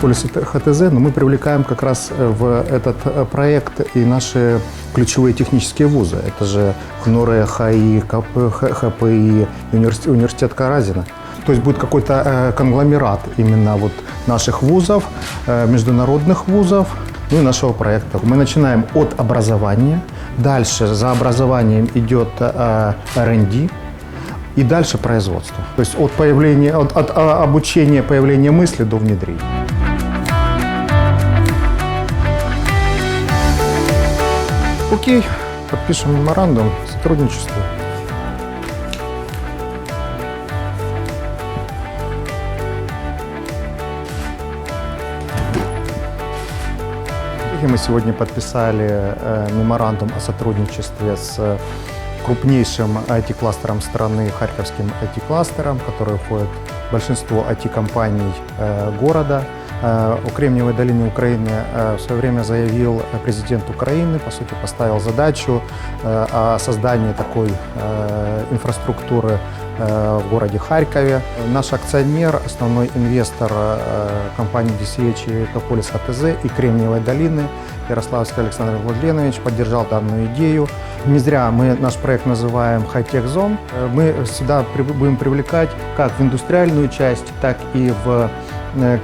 Экополис ХТЗ, но мы привлекаем как раз э, в этот э, проект и наши ключевые технические вузы. Это же ХНУРЭ, ХАИ, ХПИ, университет, университет Каразина. То есть будет какой-то э, конгломерат именно вот наших вузов, международных вузов, ну и нашего проекта. Мы начинаем от образования, дальше за образованием идет R&D, и дальше производство. То есть от появления, от, от, а, обучения появления мысли до внедрения. Окей, подпишем меморандум сотрудничества. Мы сегодня подписали э, меморандум о сотрудничестве с крупнейшим IT-кластером страны, Харьковским IT-кластером, который входит большинство IT-компаний э, города. Э, О Кремниевой долине Украины э, в свое время заявил президент Украины, по сути, поставил задачу э, о создании такой э, инфраструктуры э, в городе Харькове. Наш акционер, основной инвестор э, компании DCH и Экополис АТЗ и Кремниевой долины Ярославский Александр Владленович поддержал данную идею. Не зря мы наш проект называем Zone. Э, Мы сюда будем привлекать как в индустриальную часть, так и в э,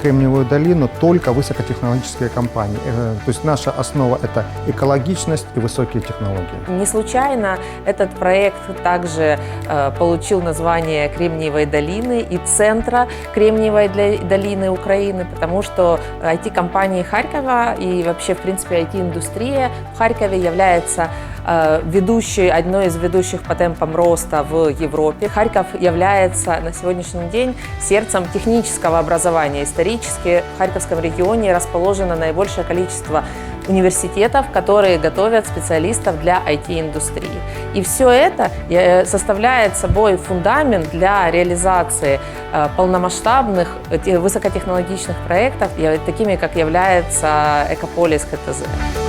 Кремниевую долину только высокотехнологические компании. Э, То есть наша основа – это экологичность и высокие технологии. Не случайно этот проект также э, получил название Кремниевой долины и центра Кремниевой долины Украины, потому что IT-компании Харькова и вообще, в принципе, IT-индустрия в Харькове является э, ведущей, одной из ведущих по темпам роста в Европе. Харьков является на сегодняшний день сердцем технического образования. Исторически в Харьковском регионе расположено наибольшее количество университетов, которые готовят специалистов для IT-индустрии. И все это э, составляет собой фундамент для реализации э, полномасштабных э, те- высокотехнологичных проектов, такими как является Экополис ХТЗ.